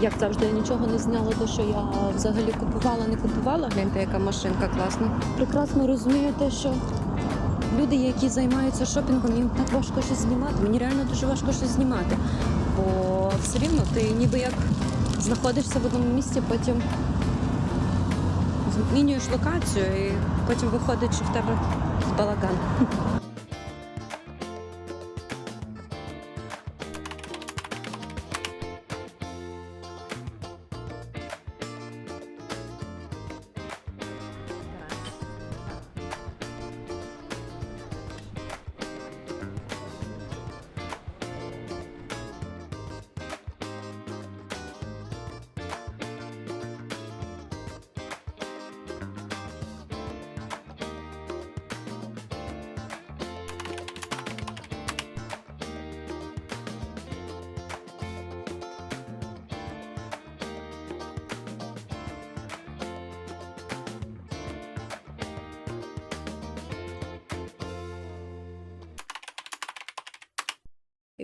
Як завжди, я нічого не зняла, то що я взагалі купувала, не купувала. Гляньте, яка машинка класна. Прекрасно розумію те, що люди, які займаються шопінгом, їм так важко щось знімати. Мені реально дуже важко щось знімати. Бо все рівно ти ніби як знаходишся в одному місці, потім змінюєш локацію, і потім виходить, що в тебе балаган.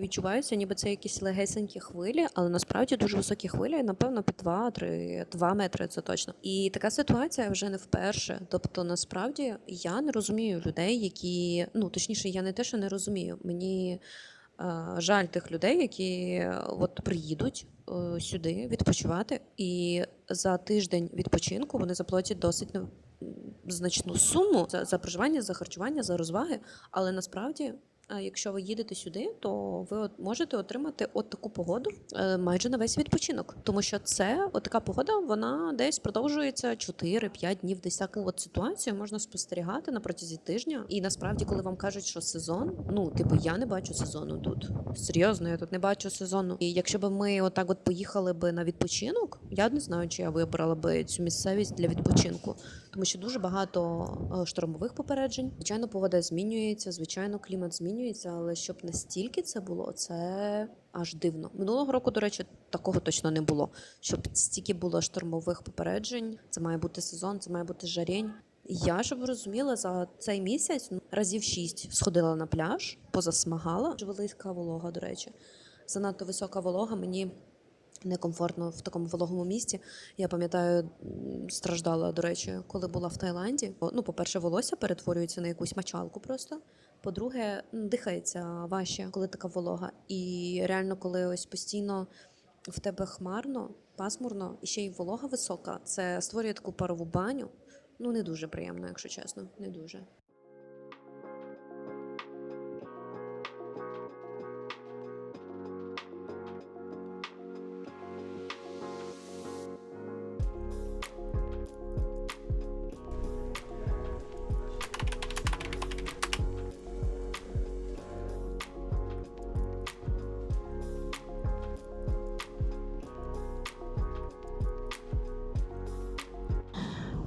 Відчуваються, ніби це якісь легесенькі хвилі, але насправді дуже високі хвилі, напевно, під 2-3, 2 метри це точно. І така ситуація вже не вперше. Тобто, насправді я не розумію людей, які ну точніше, я не те, що не розумію. Мені е, жаль тих людей, які е, от приїдуть е, сюди відпочивати, і за тиждень відпочинку вони заплатять досить ну, значну суму за, за проживання, за харчування, за розваги. Але насправді, якщо ви їдете сюди, то ви можете отримати от таку погоду е, майже на весь відпочинок, тому що це от така погода, вона десь продовжується 4-5 днів. Десь таку от ситуацію можна спостерігати на протязі тижня. І насправді, коли вам кажуть, що сезон, ну типу, я не бачу сезону тут. Серйозно, я тут не бачу сезону. І якщо б ми отак от поїхали би на відпочинок, я не знаю, чи я вибрала би цю місцевість для відпочинку, тому що дуже багато е, штормових попереджень. Звичайно, погода змінюється, звичайно, клімат змінюється, але щоб настільки це було, це аж дивно. Минулого року, до речі, такого точно не було. Щоб стільки було штормових попереджень, це має бути сезон, це має бути жарень. Я щоб розуміла, за цей місяць ну, разів шість сходила на пляж, позасмагала. Велика волога, до речі. Занадто висока волога мені некомфортно в такому вологому місці. Я пам'ятаю, страждала, до речі, коли була в Таїланді. Ну, по-перше, волосся перетворюється на якусь мочалку просто. По-друге, дихається важче, коли така волога. І реально, коли ось постійно в тебе хмарно, пасмурно і ще й волога висока, це створює таку парову баню. Ну, не дуже приємно, якщо чесно, не дуже.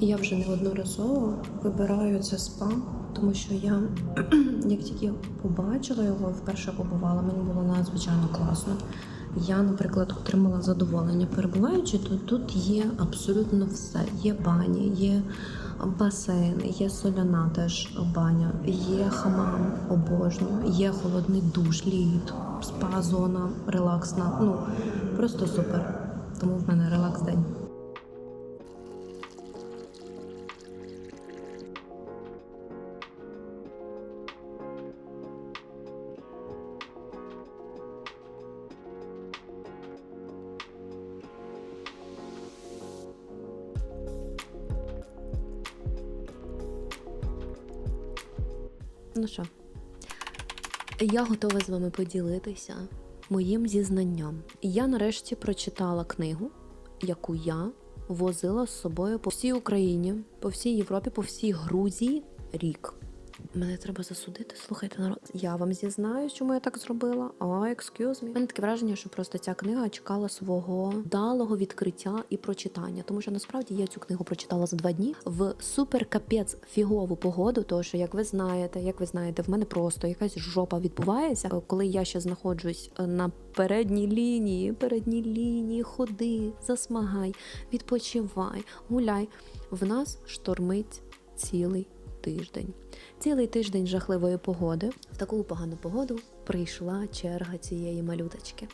Я вже неодноразово вибираю це спа, тому що я як тільки побачила його, вперше побувала, мені було надзвичайно класно. Я, наприклад, отримала задоволення. Перебуваючи тут, тут є абсолютно все. Є бані, є басейн, є соляна теж баня, є хамам, обожнюю, є холодний душ, лід, спа-зона, релаксна. Ну просто супер. Тому в мене релакс день. Ну що, я готова з вами поділитися моїм зізнанням. Я нарешті прочитала книгу, яку я возила з собою по всій Україні, по всій Європі, по всій Грузії рік. Мене треба засудити. Слухайте, народ. Я вам зізнаю, чому я так зробила. О, excuse me. Мене таке враження, що просто ця книга чекала свого вдалого відкриття і прочитання. Тому що насправді я цю книгу прочитала за два дні в супер капець фігову погоду. Тому що, як ви знаєте, як ви знаєте, в мене просто якась жопа відбувається, коли я ще знаходжусь на передній лінії, передній лінії, ходи, засмагай, відпочивай, гуляй. В нас штормить цілий тиждень. Цілий тиждень жахливої погоди. В таку погану погоду прийшла черга цієї малюточки.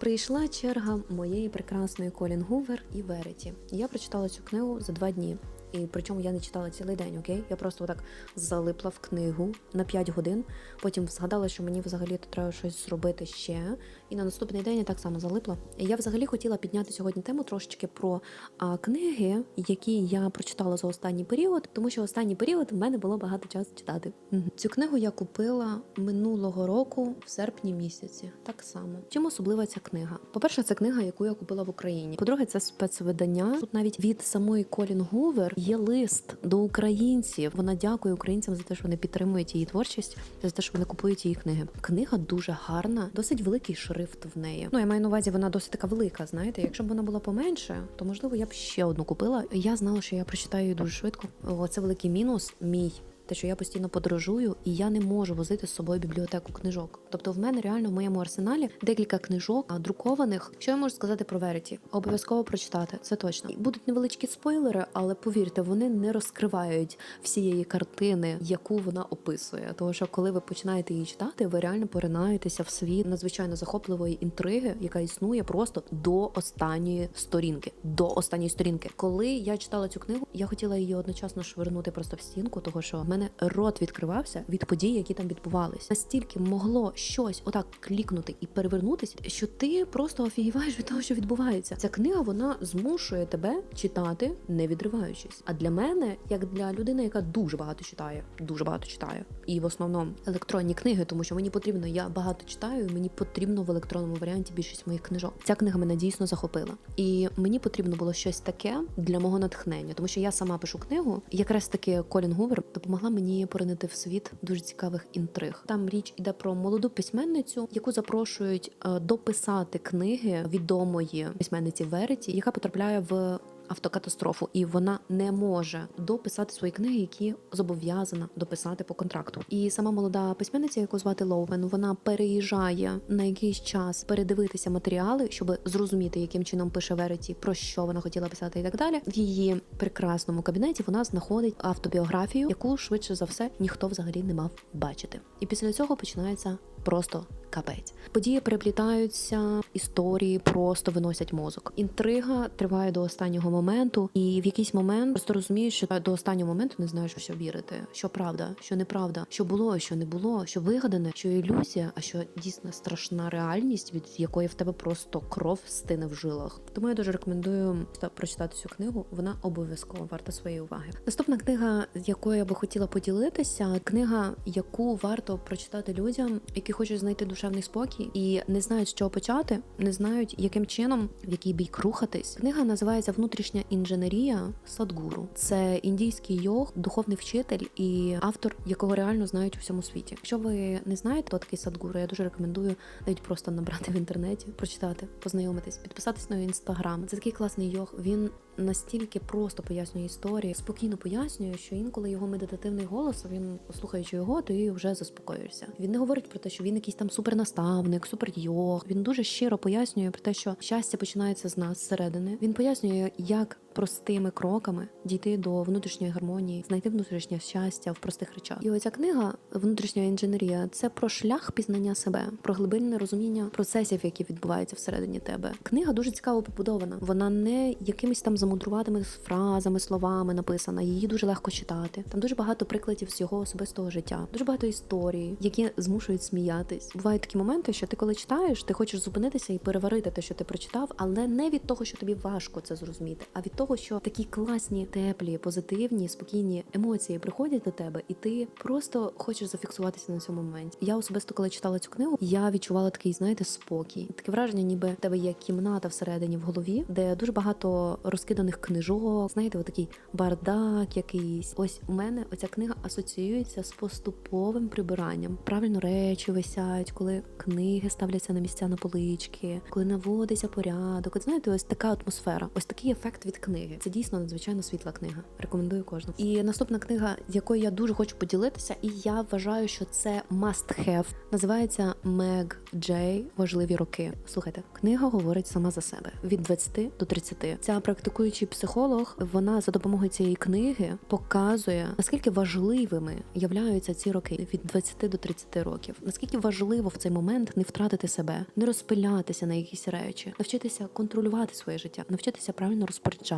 Прийшла черга моєї прекрасної Колін Гувер і Вереті. Я прочитала цю книгу за два дні. І причому я не читала цілий день, окей? Я просто так залипла в книгу на 5 годин. Потім згадала, що мені взагалі треба щось зробити ще. І на наступний день я так само залипла. Я взагалі хотіла підняти сьогодні тему трошечки про а, книги, які я прочитала за останній період, тому що останній період в мене було багато часу читати. Цю книгу я купила минулого року в серпні місяці. Так само. Чим особлива ця книга? По-перше, це книга, яку я купила в Україні. По-друге, це спецвидання. Тут навіть від самої Колін Гувер є лист до українців. Вона дякує українцям за те, що вони підтримують її творчість, за те, що вони купують її книги. Книга дуже гарна, досить великий шрифт в неї. Ну я маю на увазі, вона досить така велика. Знаєте, якщо б вона була поменше, то можливо я б ще одну купила. Я знала, що я прочитаю її дуже швидко. О, це великий мінус мій. Те, що я постійно подорожую, і я не можу возити з собою бібліотеку книжок. Тобто, в мене реально в моєму арсеналі декілька книжок друкованих. Що я можу сказати про Вереті? Обов'язково прочитати, це точно. Будуть невеличкі спойлери, але повірте, вони не розкривають всієї картини, яку вона описує. Тому що коли ви починаєте її читати, ви реально поринаєтеся в світ надзвичайно захопливої інтриги, яка існує просто до останньої сторінки. До останньої сторінки. Коли я читала цю книгу, я хотіла її одночасно швирнути просто в стінку, того що мене рот відкривався від подій, які там відбувались. Настільки могло щось отак клікнути і перевернутися, що ти просто офігіваєш від того, що відбувається. Ця книга вона змушує тебе читати, не відриваючись. А для мене, як для людини, яка дуже багато читає, дуже багато читає, і в основному електронні книги, тому що мені потрібно, я багато читаю, мені потрібно в електронному варіанті більшість моїх книжок. Ця книга мене дійсно захопила, і мені потрібно було щось таке для мого натхнення, тому що я сама пишу книгу. Якраз таки Колін Гувер допомогла мені поринити в світ дуже цікавих інтриг. Там річ іде про молоду письменницю, яку запрошують е, дописати книги відомої письменниці Вереті, яка потрапляє в автокатастрофу, і вона не може дописати свої книги, які зобов'язана дописати по контракту. І сама молода письменниця, яку звати Лоувен, вона переїжджає на якийсь час передивитися матеріали, щоб зрозуміти, яким чином пише Вереті, про що вона хотіла писати, і так далі. В її прекрасному кабінеті вона знаходить автобіографію, яку швидше за все ніхто взагалі не мав бачити. І після цього починається просто капець. Події переплітаються, історії просто виносять мозок. Інтрига триває до останнього моменту, і в якийсь момент просто розумієш, що до останнього моменту не знаєш, що вірити, що правда, що неправда, що було, що не було, що вигадане, що ілюзія, а що дійсно страшна реальність, від якої в тебе просто кров стине в жилах. Тому я дуже рекомендую прочитати цю книгу. Вона обов'язково варта своєї уваги. Наступна книга, з якою я би хотіла поділитися, книга, яку варто прочитати людям, які хочуть знайти душевний спокій і не знають, з чого почати, не знають, яким чином в який бік рухатись. Книга називається Внутрішня інженерія Садгуру. Це індійський йог, духовний вчитель і автор, якого реально знають у всьому світі. Якщо ви не знаєте, хто такий Садгуру, я дуже рекомендую навіть просто набрати в інтернеті, прочитати, познайомитись, підписатись на його інстаграм. Це такий класний йог. Він настільки просто пояснює історії, спокійно пояснює, що інколи його медитативний голос, він слухаючи його, ти вже заспокоїшся. Він не говорить про те, що він якийсь там супернаставник, суперйог. Він дуже щиро пояснює про те, що щастя починається з нас зсередини. Він пояснює, як простими кроками дійти до внутрішньої гармонії, знайти внутрішнє щастя в простих речах. І оця книга Внутрішня інженерія це про шлях пізнання себе, про глибинне розуміння процесів, які відбуваються всередині тебе. Книга дуже цікаво побудована. Вона не якимись там замудруватими фразами, словами написана. Її дуже легко читати. Там дуже багато прикладів з його особистого життя, дуже багато історій, які змушують сміятись. Бувають такі моменти, що ти, коли читаєш, ти хочеш зупинитися і переварити те, що ти прочитав, але не від того, що тобі важко це зрозуміти, а від того, що такі класні, теплі, позитивні, спокійні емоції приходять до тебе, і ти просто хочеш зафіксуватися на цьому моменті. Я особисто, коли читала цю книгу, я відчувала такий, знаєте, спокій, таке враження, ніби в тебе є кімната всередині в голові, де дуже багато розкиданих книжок. Знаєте, отакий бардак, якийсь. Ось у мене оця книга асоціюється з поступовим прибиранням. Правильно речі висять, коли книги ставляться на місця на полички, коли наводиться порядок. От знаєте, ось така атмосфера, ось такий ефект від книги. Книги. Це дійсно надзвичайно світла книга. Рекомендую кожному. І наступна книга, з якою я дуже хочу поділитися, і я вважаю, що це must have. Називається Мег Джей Важливі роки. Слухайте, книга говорить сама за себе від 20 до 30. Ця практикуючий психолог, вона за допомогою цієї книги показує наскільки важливими являються ці роки від 20 до 30 років. Наскільки важливо в цей момент не втратити себе, не розпилятися на якісь речі, навчитися контролювати своє життя, навчитися правильно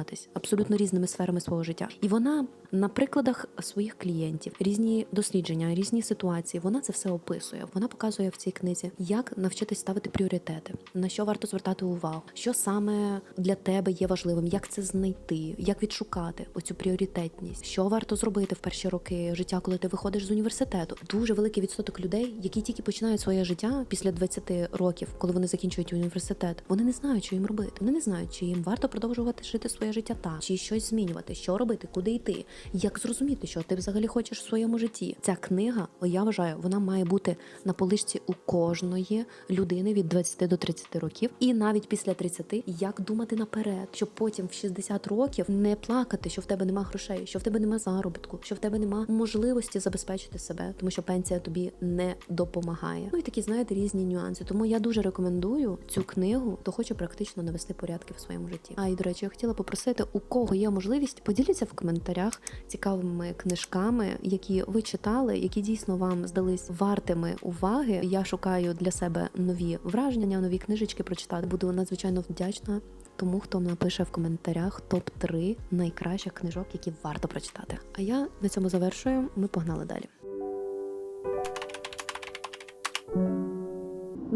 розпоряджатись абсолютно різними сферами свого життя. І вона на прикладах своїх клієнтів, різні дослідження, різні ситуації. Вона це все описує. Вона показує в цій книзі, як навчитись ставити пріоритети, на що варто звертати увагу, що саме для тебе є важливим, як це знайти, як відшукати оцю пріоритетність, що варто зробити в перші роки життя, коли ти виходиш з університету. Дуже великий відсоток людей, які тільки починають своє життя після 20 років, коли вони закінчують університет. Вони не знають, що їм робити. Вони не знають, чи їм варто продовжувати жити своє життя так, чи щось змінювати, що робити, куди йти, як зрозуміти, що ти взагалі хочеш в своєму житті. Ця книга, я вважаю, вона має бути на поличці у кожної людини від 20 до 30 років, і навіть після 30, як думати наперед, щоб потім в 60 років не плакати, що в тебе нема грошей, що в тебе нема заробітку, що в тебе нема можливості забезпечити себе, тому що пенсія тобі не допомагає. Ну і такі знаєте різні нюанси. Тому я дуже рекомендую цю книгу, хто хоче практично навести порядки в своєму житті. А і до речі, я хотіла попросити, у кого є можливість, поділіться в коментарях цікавими книжками, які ви читали, які дійсно вам здались вартими уваги. Я шукаю для себе нові враження, нові книжечки прочитати. Буду надзвичайно вдячна тому, хто напише в коментарях топ 3 найкращих книжок, які варто прочитати. А я на цьому завершую. Ми погнали далі.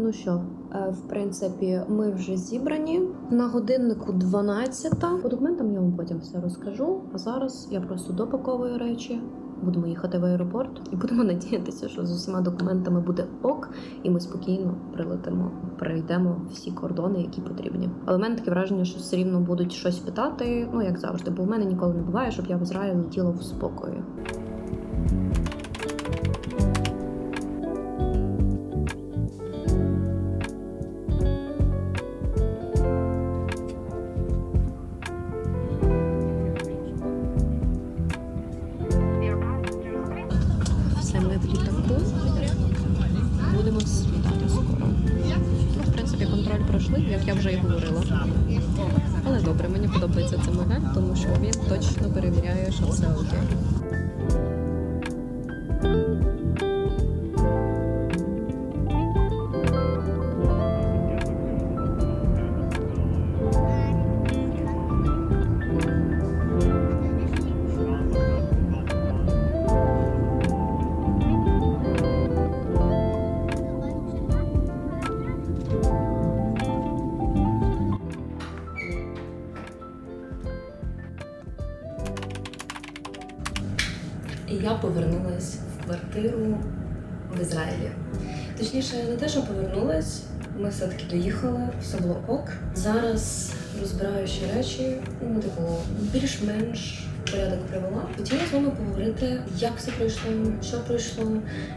Ну що, е, в принципі, ми вже зібрані. На годиннику 12. По документам я вам потім все розкажу. А зараз я просто допаковую речі. Будемо їхати в аеропорт і будемо надіятися, що з усіма документами буде ок, і ми спокійно прилетимо, пройдемо всі кордони, які потрібні. Але в мене таке враження, що все рівно будуть щось питати, ну як завжди, бо в мене ніколи не буває, щоб я в Ізраїль летіла в спокої. Я повернулась в квартиру в Ізраїлі. Точніше, не те, що повернулась, ми все-таки доїхали, все було ок. Зараз розбираю ще речі, ну, типу, більш-менш порядок привела. Хотіла з вами поговорити, як все пройшло, що пройшло,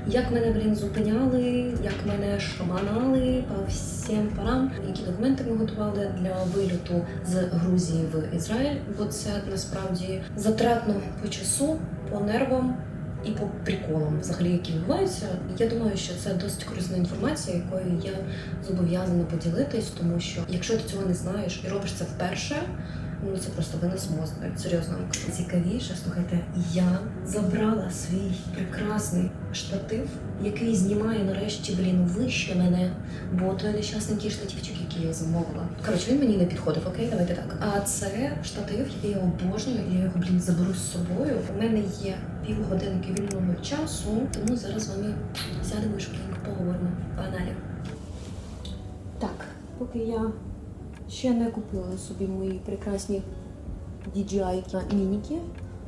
як мене блін зупиняли, як мене шаманали по всім парам, які документи ми готували для вильоту з Грузії в Ізраїль, бо це насправді затратно по часу, по нервам. І по приколам, взагалі, які відбуваються, я думаю, що це досить корисна інформація, якою я зобов'язана поділитись, тому що якщо ти цього не знаєш і робиш це вперше, ну це просто винос мозку. Серйозно цікавіше. Слухайте, я забрала свій прекрасний штатив, який знімає нарешті блін вище мене, бо той нещасненький штативчик, який я замовила. Коротше, він мені не підходив. Окей, давайте так. А це штатив, який я обожнюю. Я його блін заберу з собою. У мене є півгодинки вільного часу, тому зараз з сядемо і поговоримо. Погнали. Так, поки я ще не купила собі мої прекрасні DJI мініки,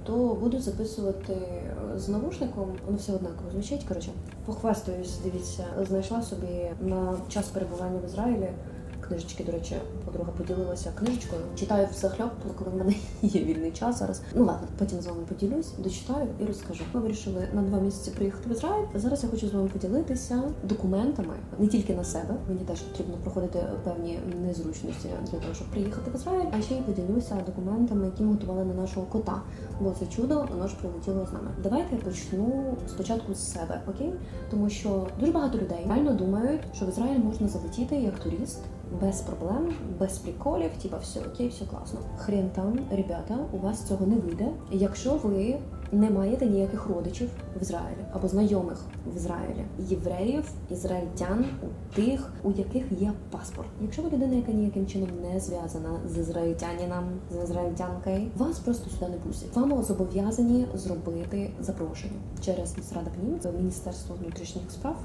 то буду записувати е, з навушником. Воно все однаково звучить. Коротше, похвастаюсь, дивіться, знайшла собі на час перебування в Ізраїлі книжечки, до речі, подруга поділилася книжечкою. Читаю захльоп, коли в мене є вільний час зараз. Ну ладно, потім з вами поділюсь, дочитаю і розкажу. Ми вирішили на два місяці приїхати в Ізраїль. Зараз я хочу з вами поділитися документами не тільки на себе. Мені теж потрібно проходити певні незручності для того, щоб приїхати в Ізраїль. А ще й поділюся документами, які ми готували на нашого кота. Бо це чудо, воно ж прилетіло з нами. Давайте я почну спочатку з себе, окей? Тому що дуже багато людей реально думають, що в Ізраїль можна залетіти як турист без проблем, без приколів, типа все окей, все класно. Хрен там, ребята, у вас цього не вийде. Якщо ви не маєте ніяких родичів в Ізраїлі або знайомих в Ізраїлі, євреїв, ізраїльтян, у тих, у яких є паспорт. Якщо ви людина, яка ніяким чином не зв'язана з ізраїльтянином, з ізраїльтянкою, вас просто сюди не пустять. Вам зобов'язані зробити запрошення через Місрада Пнім, це Міністерство внутрішніх справ,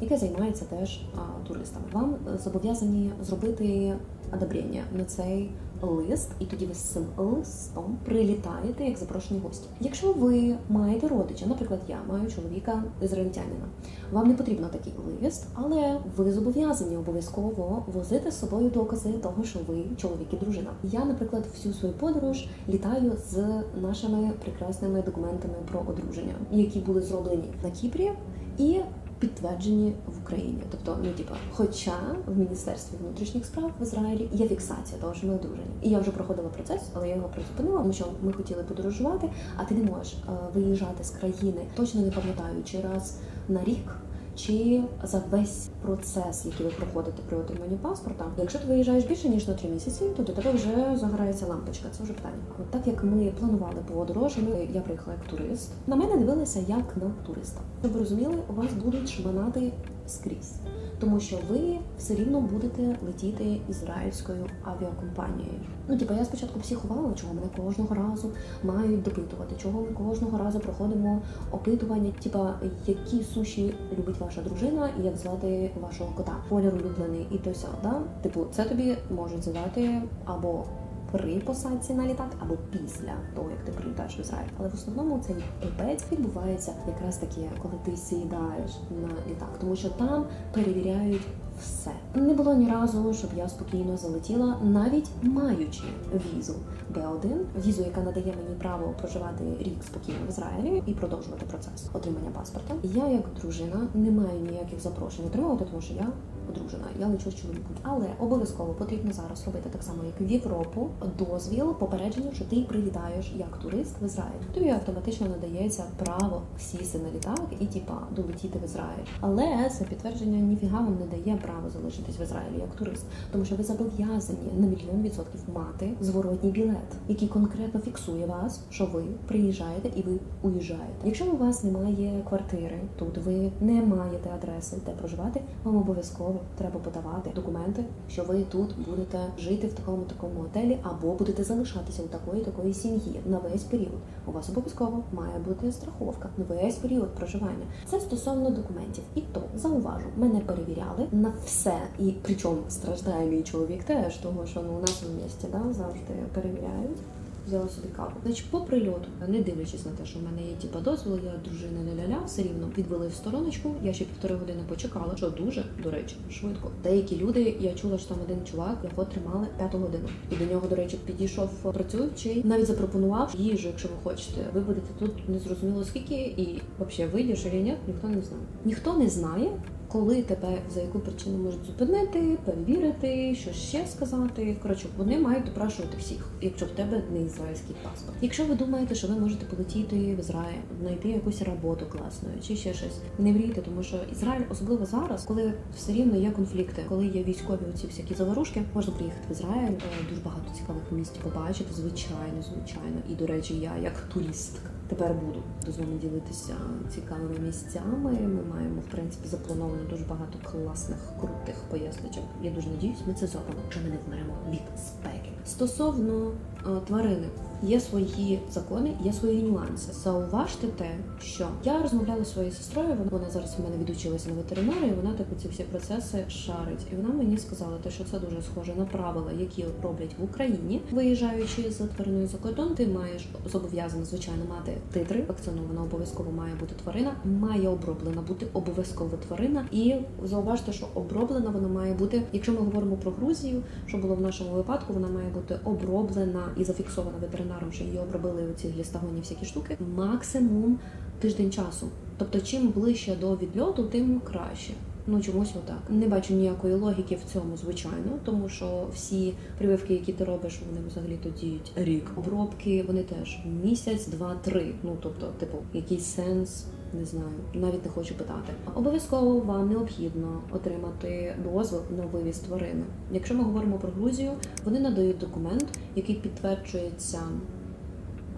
яке займається теж а, туристами. Вам зобов'язані зробити одобрення на цей лист, і тоді ви з цим листом прилітаєте як запрошені гості. Якщо ви маєте родича, наприклад, я маю чоловіка ізраїльтянина, вам не потрібно такий лист, але ви зобов'язані обов'язково возити з собою докази того, що ви чоловік і дружина. Я, наприклад, всю свою подорож літаю з нашими прекрасними документами про одруження, які були зроблені на Кіпрі і підтверджені в Україні. Тобто, ну типа, хоча в міністерстві внутрішніх справ в Ізраїлі є фіксація того, що ми одружені. І я вже проходила процес, але я його призупинила, тому що ми хотіли подорожувати, а ти не можеш е, виїжджати з країни, точно не пам'ятаю, чи раз на рік. Чи за весь процес, який ви проходите при отриманні паспорта, якщо ти виїжджаєш більше ніж на три місяці, то до тебе вже загорається лампочка. Це вже питання. От так як ми планували подорож, ми я приїхала як турист. На мене дивилися як на туриста. Щоб ви розуміли, у вас будуть шманати скрізь, тому що ви все рівно будете летіти ізраїльською авіакомпанією. Ну, типу, я спочатку психувала, чого мене кожного разу мають допитувати, чого ми кожного разу проходимо опитування, типа які суші любить ваша дружина і як звати вашого кота, колір улюблений і то сяда. Типу, це тобі можуть задати або при посадці на літак, або після того, як ти прилітаєш в Ізраїль. Але в основному цей пипець відбувається якраз таки, коли ти сідаєш на літак, тому що там перевіряють все. Не було ні разу, щоб я спокійно залетіла, навіть маючи візу Б1, візу, яка надає мені право проживати рік спокійно в Ізраїлі і продовжувати процес отримання паспорта. Я, як дружина, не маю ніяких запрошень отримувати, тому що я одружена. Я лечу з чоловіком. Але обов'язково потрібно зараз робити так само, як в Європу, дозвіл, попередження, що ти прилітаєш як турист в Ізраїль. Тобі автоматично надається право сісти на літак і типа долетіти в Ізраїль. Але це підтвердження ніфіга вам не дає право залишитись в Ізраїлі як турист, тому що ви зобов'язані на мільйон відсотків мати зворотній білет, який конкретно фіксує вас, що ви приїжджаєте і ви уїжджаєте. Якщо у вас немає квартири, тут ви не маєте адреси, де проживати, вам обов'язково треба подавати документи, що ви тут будете жити в такому такому готелі, або будете залишатися у такої такої сім'ї на весь період. У вас обов'язково має бути страховка на весь період проживання. Це стосовно документів. І то зауважу, мене перевіряли на все, і причому страждає мій чоловік теж, тому що ну у нас в місті да завжди перевіряють. Взяла собі каву. Значить, по прильоту, не дивлячись на те, що в мене є типа дозвіл, я дружина ля-ля-ля, все рівно відвели в стороночку. Я ще півтори години почекала, що дуже, до речі, швидко. Деякі люди, я чула, що там один чувак, його тримали п'яту годину. І до нього, до речі, підійшов працюючий, навіть запропонував їжу, якщо ви хочете. Ви будете тут незрозуміло скільки, і взагалі вийдеш чи ні, ніхто не знає. Ніхто не знає. Коли тебе за яку причину можуть зупинити, перевірити, що ще сказати. Коротше, вони мають допрашувати всіх, якщо в тебе не ізраїльський паспорт. Якщо ви думаєте, що ви можете полетіти в Ізраїль, знайти якусь роботу класну чи ще щось, не мрійте, тому що Ізраїль, особливо зараз, коли все рівно є конфлікти, коли є військові оці всякі заворушки, можна приїхати в Ізраїль. е, Дуже багато цікавих місць побачити. Звичайно, звичайно. І до речі, я як туристка. Тепер буду з вами ділитися цікавими місцями. Ми маємо в принципі заплановано дуже багато класних крутих поясничок. Я дуже надіюсь, ми це зробимо, що ми не вмремо від спеки. Стосовно е, тварини, є свої закони, є свої нюанси. Зауважте те, що я розмовляла зі своєю сестрою. Вона, зараз в мене відучилася на ветеринара, вона типу ці всі процеси шарить. І вона мені сказала, те, що це дуже схоже на правила, які роблять в Україні, виїжджаючи з твариною за кордон. Ти маєш зобов'язана звичайно мати титри. Вакцинована обов'язково має бути тварина, має оброблена бути обов'язково тварина. І зауважте, що оброблена вона має бути, якщо ми говоримо про Грузію, що було в нашому випадку, вона має бути оброблена і зафіксована ветеринаром, що її обробили ці глістагоні всякі штуки. Максимум тиждень часу. Тобто, чим ближче до відльоту, тим краще. Ну чомусь отак. Не бачу ніякої логіки в цьому, звичайно, тому що всі прививки, які ти робиш, вони взагалі то діють рік. Обробки вони теж місяць, два, три. Ну тобто, типу, який сенс. Не знаю, навіть не хочу питати. Обов'язково вам необхідно отримати дозвіл на вивіз тварини. Якщо ми говоримо про Грузію, вони надають документ, який підтверджується.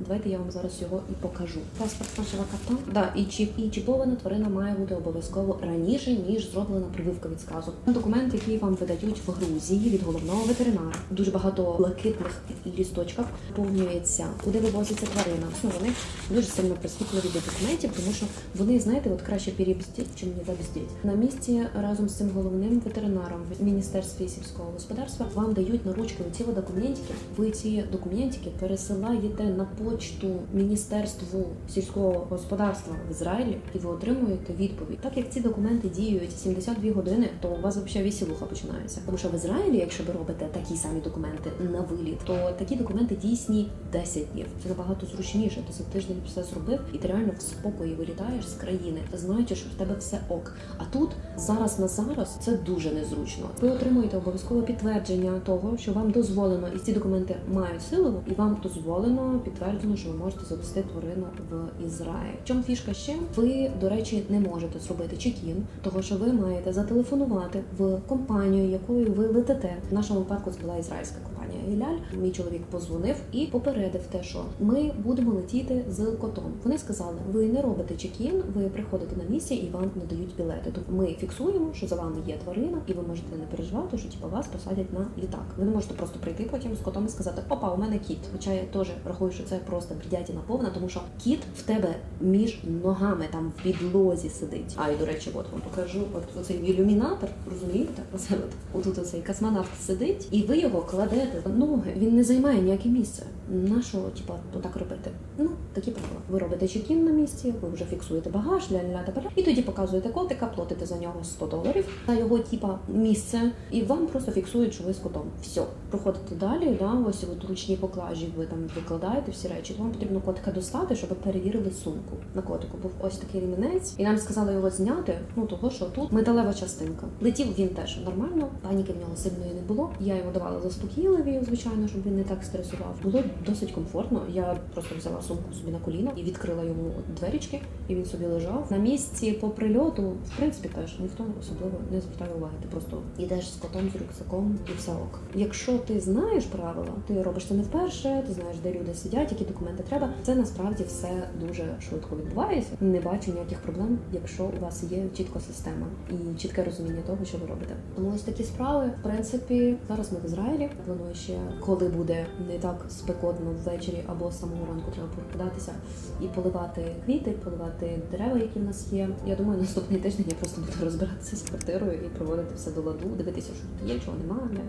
Давайте я вам зараз його і покажу. Паспорт нашого кота. Да, і чіп, і чіпована тварина має бути обов'язково раніше, ніж зроблена прививка від сказу. Документ, який вам видають в Грузії від головного ветеринара. Дуже багато блакитних лісточків повнюється, куди вивозиться тварина. Ну, вони дуже сильно прискіпливі до документів, тому що вони, знаєте, от краще перебздіть, чим не забздіть. На місці разом з цим головним ветеринаром в міністерстві сільського господарства вам дають на ручки оці документики. Ви ці документики пересилаєте на почту Міністерству сільського господарства в Ізраїлі, і ви отримуєте відповідь. Так як ці документи діють 72 години, то у вас взагалі вісілуха починається. Тому що в Ізраїлі, якщо ви робите такі самі документи на виліт, то такі документи дійсні 10 днів. Це набагато зручніше. Ти за тиждень все зробив, і ти реально в спокої вилітаєш з країни, знаючи, що в тебе все ок. А тут зараз на зараз це дуже незручно. Ви отримуєте обов'язкове підтвердження того, що вам дозволено, і ці документи мають силу, і вам дозволено підтверджено, що ви можете завести тварину в Ізраїль. Чому фішка ще? Ви, до речі, не можете зробити чекін, того що ви маєте зателефонувати в компанію, якою ви летите. В нашому випадку це була ізраїльська компанія Гіляль. Мій чоловік позвонив і попередив те, що ми будемо летіти з котом. Вони сказали: ви не робите чекін, ви приходите на місце і вам надають білети. Тобто ми фіксуємо, що за вами є тварина, і ви можете не переживати, що типу, вас посадять на літак. Ви не можете просто прийти потім з котом і сказати: Опа, у мене кіт. Хоча я теж рахую, що це просто бредятіна повна, тому що кіт в тебе між ногами там в підлозі сидить. А і до речі, от вам покажу. От оцей ілюмінатор, розумієте? Оце от отут оцей космонавт сидить, і ви його кладете на ноги. Він не займає ніяке місце. На що, типа, так робити? Ну, такі правила. Ви робите чекін на місці, ви вже фіксуєте багаж, ля-ля та і тоді показуєте котика, платите за нього 100 доларів за його типа місце, і вам просто фіксують, що ви з котом. Все, проходите далі. Да, ось от ручні поклажі, ви там викладаєте всі речі. Вам потрібно котика достати, щоб перевірили сумку. На котику був ось такий ремінець, і нам сказали його зняти. Ну того, що тут металева частинка. Летів він теж нормально, паніки в нього сильної не було. Я йому давала заспокійливі, звичайно, щоб він не так стресував. Було досить комфортно. Я просто взяла сумку собі на коліно і відкрила йому дверічки, і він собі лежав на місці по прильоту. В принципі, теж ніхто особливо не звертає уваги. Ти просто йдеш з котом, з рюкзаком і все ок. Якщо ти знаєш правила, ти робиш це не вперше, ти знаєш, де люди сидять, які документи треба. Це насправді все дуже швидко відбувається. Не бачу ніяких проблем, якщо у вас є чітка система і чітке розуміння того, що ви робите. Тому ось такі справи. В принципі, зараз ми в Ізраїлі. Планую ще, коли буде не так спекотно ввечері або з самого ранку треба прокидатися і поливати квіти, поливати дерева, які в нас є. Я думаю, наступний тиждень я просто буду розбиратися з квартирою і проводити все до ладу, дивитися, що є, чого немає.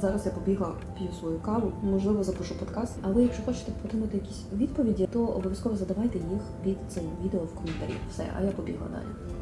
Зараз я побігла, п'ю свою каву, можливо, запишу подкаст. А ви, якщо хочете отримати якісь відповіді, то обов'язково задавайте їх під цим відео в коментарі. Все, а я побігла далі.